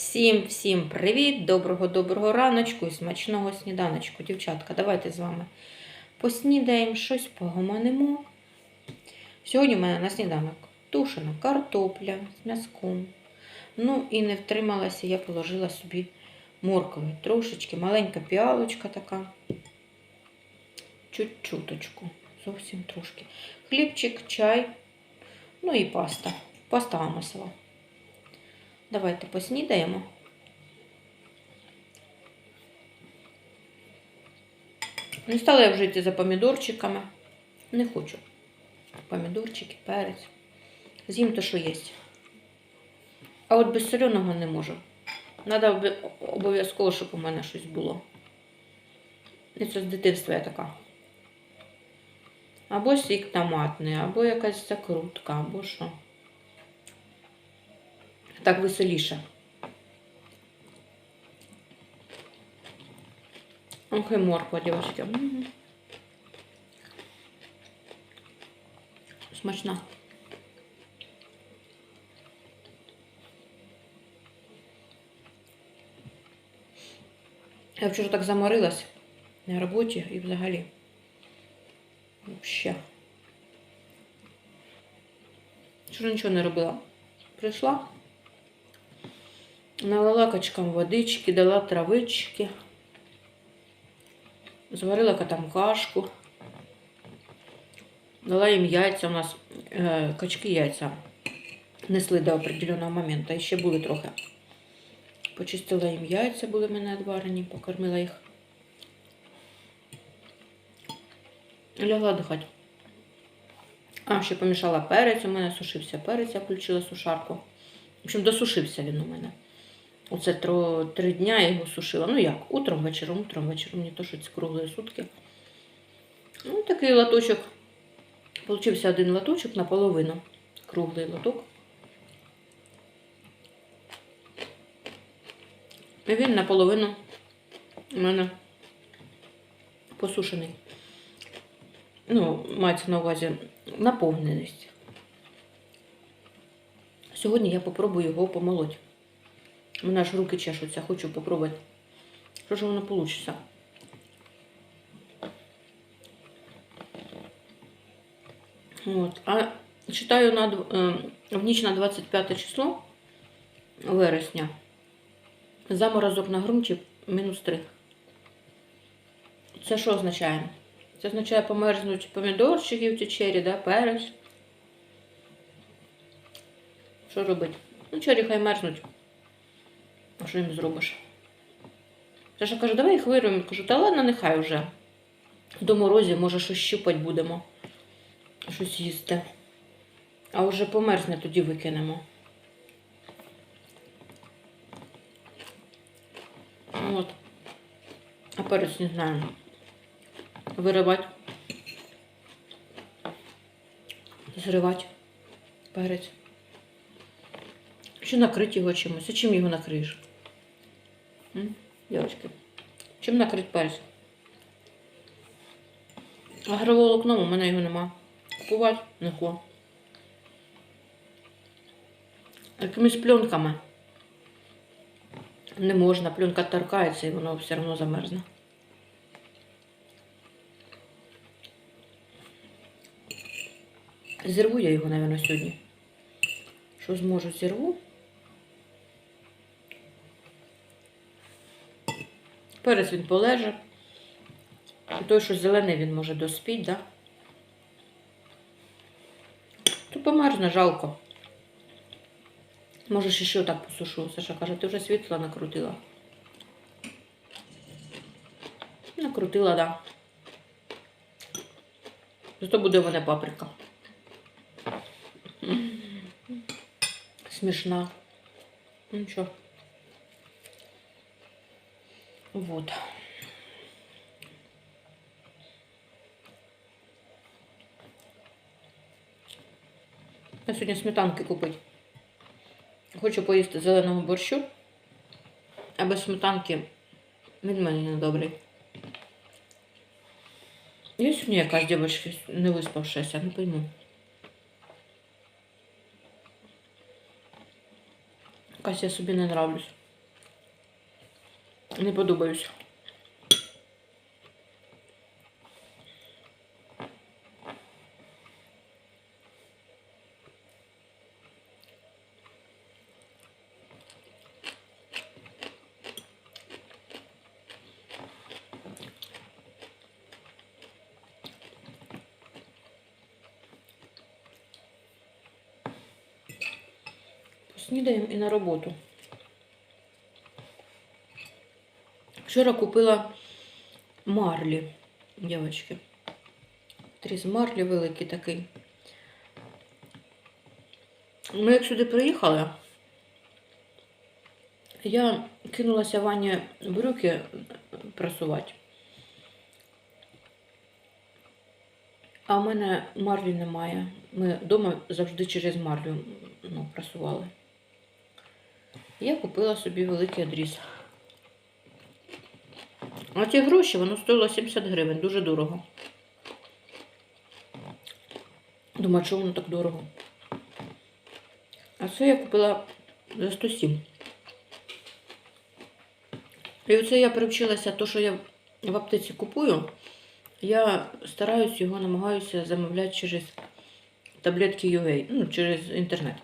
Всім всім привіт! Доброго доброго раночку і смачного сніданочку. Дівчатка, давайте з вами поснідаємо, щось погомонимо. Сьогодні в мене на сніданок тушена картопля з м'язком. Ну і не втрималася, я положила собі моркви. Трошечки маленька піалочка така. Чуть-чуточку, зовсім трошки. Хлібчик, чай, ну і паста. Паста амосова. Давайте поснідаємо. Не стала я вже йти за помідорчиками. Не хочу. Помідорчики, перець. З'їм то, що є. А от без соленого не можу. Треба обов'язково, щоб у мене щось було. І це з дитинства я така. Або сік томатний, або якась закрутка, або що. Так веселіше. Ох, і морква, дівчатки. Смачна. Я вчора так заморилась на роботі і взагалі. Вообще. Вчора нічого не робила. Прийшла. Налила качкам водички, дала травички, зварила котам кашку, дала їм яйця. У нас е, качки яйця несли до определеного моменту. І ще були трохи. Почистила їм яйця, були в мене відварені, покормила їх. Лягла дихати. А, ще помішала перець, у мене сушився перець, я включила сушарку. В общем, досушився він у мене. Оце тро, три дня я його сушила. Ну як, утром, вечором, утром, вечором, не то, що це круглої сутки. Ну, такий лоточок. Получився один лоточок наполовину. Круглий лоток. І він наполовину у мене посушений. Ну, мається на увазі наповненість. Сьогодні я попробую його помолоть. У мене аж руки чешуться, хочу попробувати. Що ж воно вийде? От. А читаю на, е, в ніч на 25 число вересня. Заморозок на ґрунті мінус 3. Це що означає? Це означає померзнуть помідорчики в ті чері, да? перець. Що робити? Ну, чері хай мерзнуть. А що їм зробиш? Саша каже, давай їх вирвемо. Кажу, та ладно, нехай вже. До морозі, може, щось щупать будемо. Щось їсти. А вже померзне, тоді викинемо. От. А перець не знаю. Виривати. Зривати. Перець. Чи накрити його чимось? А чим його накриєш? Дівчатки. Чим накрити перець? Агроволокном у мене його нема. Купувати не хочу. Якимись пленками. Не можна, пленка торкається і воно все одно замерзне. Зірву я його, мабуть, сьогодні. Що зможу, зірву. Перець він полеже. Той, що зелений, він може доспіть, да? То померзне, жалко. Може, ще так посушу. Саша каже, ти вже світло накрутила. Накрутила, да. Зато буде в мене паприка. Смішна. Ну нічого. Вот. Я сьогодні сметанки купити. Хочу поїсти зеленого борщу, а без сметанки він мене не добрий. Я сьогодні якась дівчинка не виспавшася, не пойму. Якась я собі не нравлюсь. Не подобаюсь. Снідаємо і на роботу. Вчора купила марлі, дівчатки. Тріз марлі великий такий. Ми як сюди приїхали, я кинулася Вані брюки прасувати. А в мене марлі немає. Ми вдома завжди через марлю ну, прасували. Я купила собі великий одріз. А ті гроші воно стоїло 70 гривень, дуже дорого. Думаю, чому воно так дорого? А це я купила за 107. І оце я привчилася, то, що я в аптеці купую, я стараюсь його, намагаюся замовляти через таблетки UA, ну, через інтернет.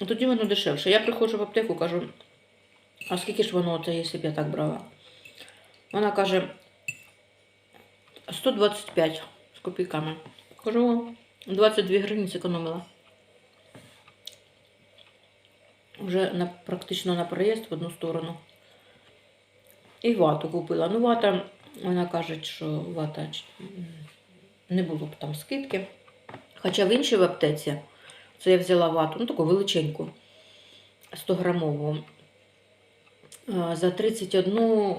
Ну, Тоді воно дешевше. Я приходжу в аптеку, кажу, а скільки ж воно це, якщо б я так брала? Вона каже 125 з копійками. Кажу, 22 гривні зекономила. Вже на, практично на проїзд в одну сторону. І вату купила. Ну, вата, вона каже, що вата не було б там скидки. Хоча в іншій в аптеці, це я взяла вату, ну таку величеньку, 100 грамову, за 31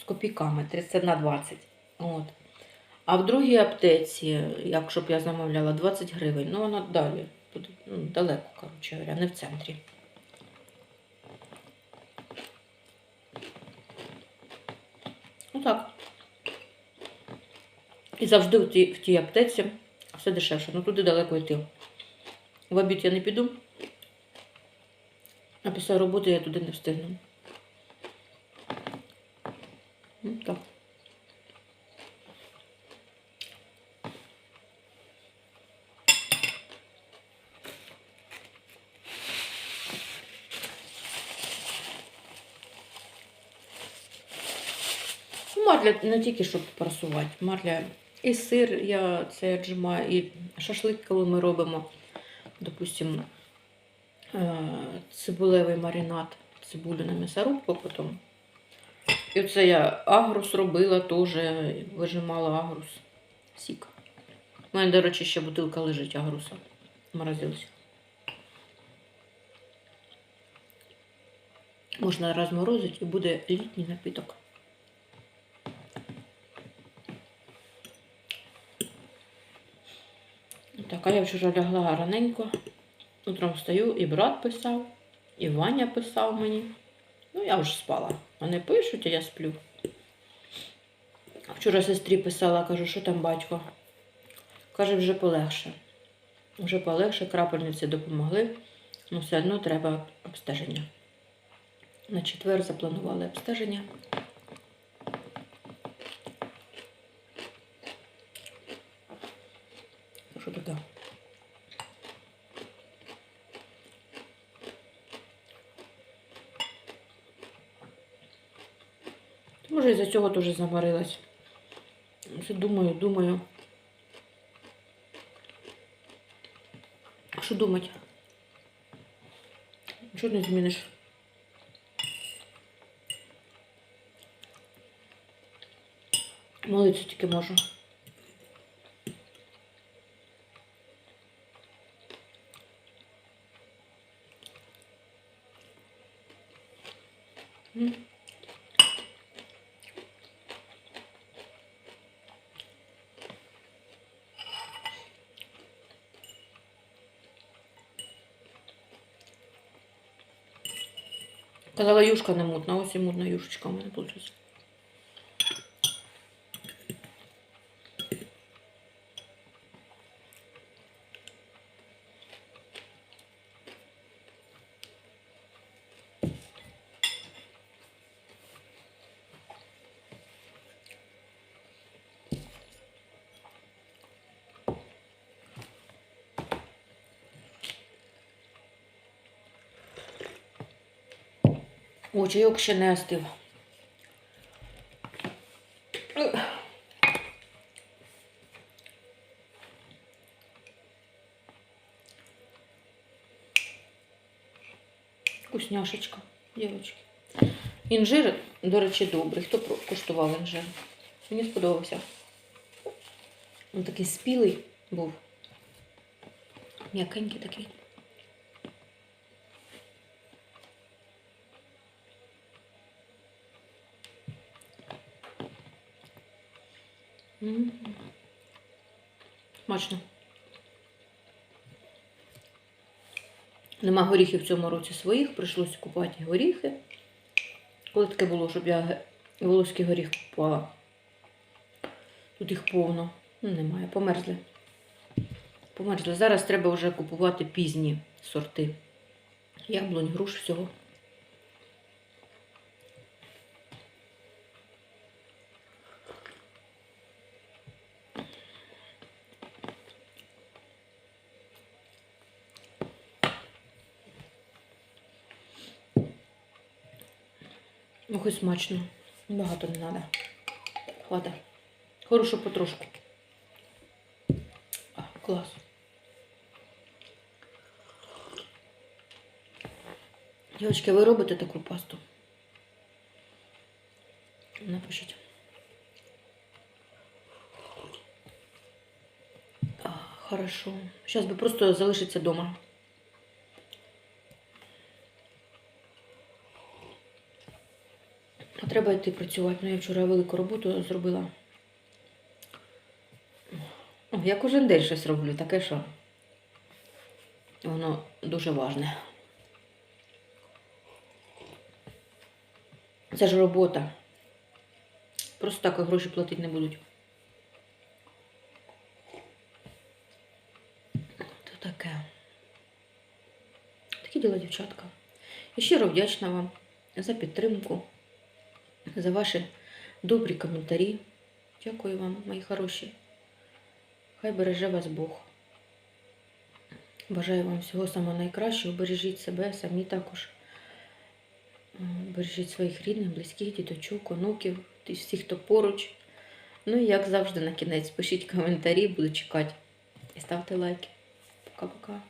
з копійками, 31,20. От. А в другій аптеці, якщо б я замовляла, 20 гривень, ну вона далі, буде, ну, далеко, коротше говоря, не в центрі. Ну так. І завжди в тій, в тій аптеці все дешевше. Ну туди далеко йти. В обід я не піду. А після роботи я туди не встигну. Ну, так. Ну, Марля не тільки щоб просувати. Марля і сир я це отжимаю, і шашлик, коли ми робимо, допустимо, е, цибулевий маринад, цибулю на м'ясорубку потім. І оце я агрус робила теж, вижимала агрус. Сік. У мене, до речі, ще бутилка лежить агруса. Морозилась. Можна розморозити і буде літній напиток. Так, а я вчора лягла раненько. Утром встаю, і брат писав, і Ваня писав мені. Ну, я вже спала. Вони пишуть, а я сплю. Вчора сестрі писала, кажу, що там батько. Каже, вже полегше. Вже полегше, крапельниці допомогли. Ну, все одно треба обстеження. На четвер запланували обстеження. Таке? Може, із-за цього дуже заморилась. Все думаю, думаю. Що думати? Нічого не зміниш. Молитися тільки можу. Казала, юшка не мутна, ось і мутна юшечка у мене вийшла. О, чайок ще не остив. Вкусняшечка, дівчатки. Інжир, до речі, добрий. Хто куштував інжир? Мені сподобався. Він такий спілий був. М'якенький такий. Смачно. Нема горіхів в цьому році своїх, прийшлося купувати горіхи. Коли таке було, щоб я волоський горіх купувала. Тут їх повно. Ну, немає, померзли. Померзли. Зараз треба вже купувати пізні сорти. Яблунь, груш, всього. Ну, хоч смачно. Багато не треба. Хватить. Хорошо потрошку. А, клас. Дівчатки, ви робите таку пасту? Напишіть. Хорошо. Зараз би просто залишиться вдома. А треба йти працювати. Ну, я вчора велику роботу зробила. Я кожен день щось роблю, таке що. Воно дуже важне. Це ж робота. Просто так гроші платити не будуть. То таке. Такі діла, дівчатка. І щиро вдячна вам за підтримку, за ваші добрі коментарі. Дякую вам, мої хороші. Хай береже вас Бог. Бажаю вам всього самого найкращого. Бережіть себе, самі також. Бережіть своїх рідних, близьких, діточок, онуків, всіх, хто поруч. Ну і як завжди на кінець, пишіть коментарі, буду чекати. І ставте лайки. Пока-пока.